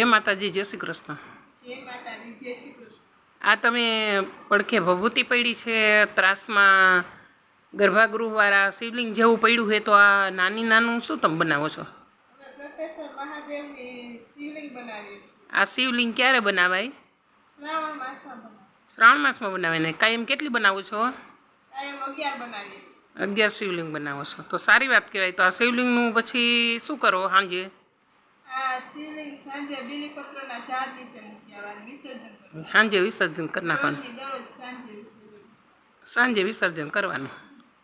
જય માતાજી જય શ્રી કૃષ્ણ. જય માતાજી જય શ્રી કૃષ્ણ. આ તમે પડખે ભભૂતિ પડી છે ત્રાસમાં ગર્ભાગૃહવાળા શિવલિંગ જેવું પડ્યું હોય તો આ નાની નાનું શું તમે બનાવો છો? આ શિવલિંગ ક્યારે બનાવાય? શ્રાવણ માસમાં બનાવે ને? કાયમ કેટલી બનાવો છો? અગિયાર શિવલિંગ બનાવો છો. તો સારી વાત કહેવાય. તો આ શિવલિંગનું પછી શું કરો સાંજે? શિવલિંગ સાંજે બીલીપત્રના ઝાડ નીચે મૂકી આવવાનું વિસર્જન સાંજે વિસર્જન કરી નાખવાનું. દરરોજ સાંજે વિસર્જન. સાંજે વિસર્જન કરવાનું.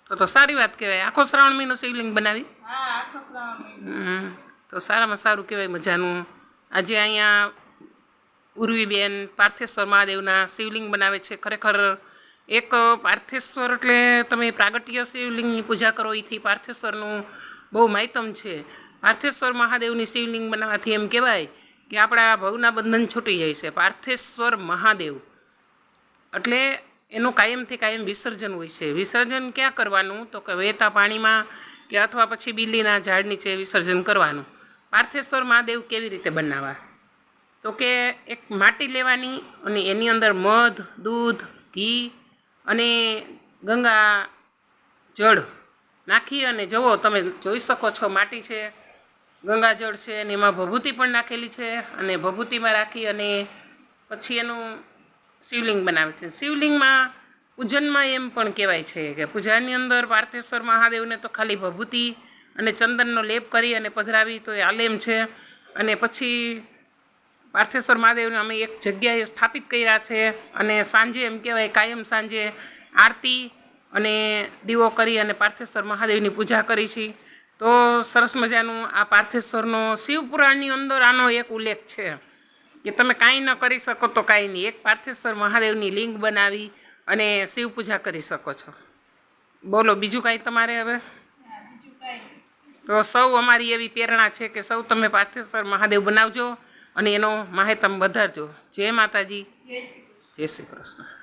તો તો સારી વાત કહેવાય. આખો શ્રાવણ મહિનો શિવલિંગ બનાવી? હા આખો શ્રાવણ તો સારામાં સારું કહેવાય મજાનું. આજે અહીંયા ઉર્વીબેન પાર્થેશ્વર મહાદેવના શિવલિંગ બનાવે છે. ખરેખર એક પાર્થેશ્વર એટલે તમે પ્રાગટ્ય શિવલિંગની પૂજા કરો એથી પાર્થેશ્વરનું બહુ માહિતમ છે. પાર્થેશ્વર મહાદેવની શિવલિંગ બનાવવાથી એમ કહેવાય કે આપણા ભવના બંધન છૂટી જાય છે. પાર્થેશ્વર મહાદેવ. એટલે એનું કાયમથી કાયમ વિસર્જન હોય છે. વિસર્જન ક્યાં કરવાનું? તો કે વહેતા પાણીમાં કે અથવા પછી બિલ્લીના ઝાડ નીચે વિસર્જન કરવાનું. પાર્થેશ્વર મહાદેવ કેવી રીતે બનાવવા? તો કે એક માટી લેવાની અને એની અંદર મધ, દૂધ, ઘી અને ગંગા જળ નાખી અને જુઓ, તમે જોઈ શકો છો માટી છે. ગંગાજળ છે અને એમાં ભભૂતિ પણ નાખેલી છે અને ભભૂતિમાં રાખી અને પછી એનું શિવલિંગ બનાવે છે. શિવલિંગમાં પૂજનમાં એમ પણ કહેવાય છે કે પૂજાની અંદર પાર્થેશ્વર મહાદેવને તો ખાલી ભભૂતિ અને ચંદનનો લેપ કરી અને પધરાવી તો એ આલેમ છે. અને પછી પાર્થેશ્વર મહાદેવને અમે એક જગ્યાએ સ્થાપિત કર્યા છે અને સાંજે એમ કહેવાય કાયમ સાંજે આરતી અને દીવો કરી અને પાર્થેશ્વર મહાદેવની પૂજા કરી છે તો સરસ મજાનું આ પાર્થેશ્વરનો શિવપુરાણની અંદર આનો એક ઉલ્લેખ છે કે તમે કાંઈ ન કરી શકો તો કાંઈ નહીં. એક પાર્થેશ્વર મહાદેવની લિંગ બનાવી અને શિવ પૂજા કરી શકો છો. બોલો બીજું કાંઈ તમારે હવે. તો સૌ અમારી એવી પ્રેરણા છે કે સૌ તમે પાર્થેશ્વર મહાદેવ બનાવજો અને એનો માહિતમ વધારજો. જય માતાજી. જય શ્રી કૃષ્ણ.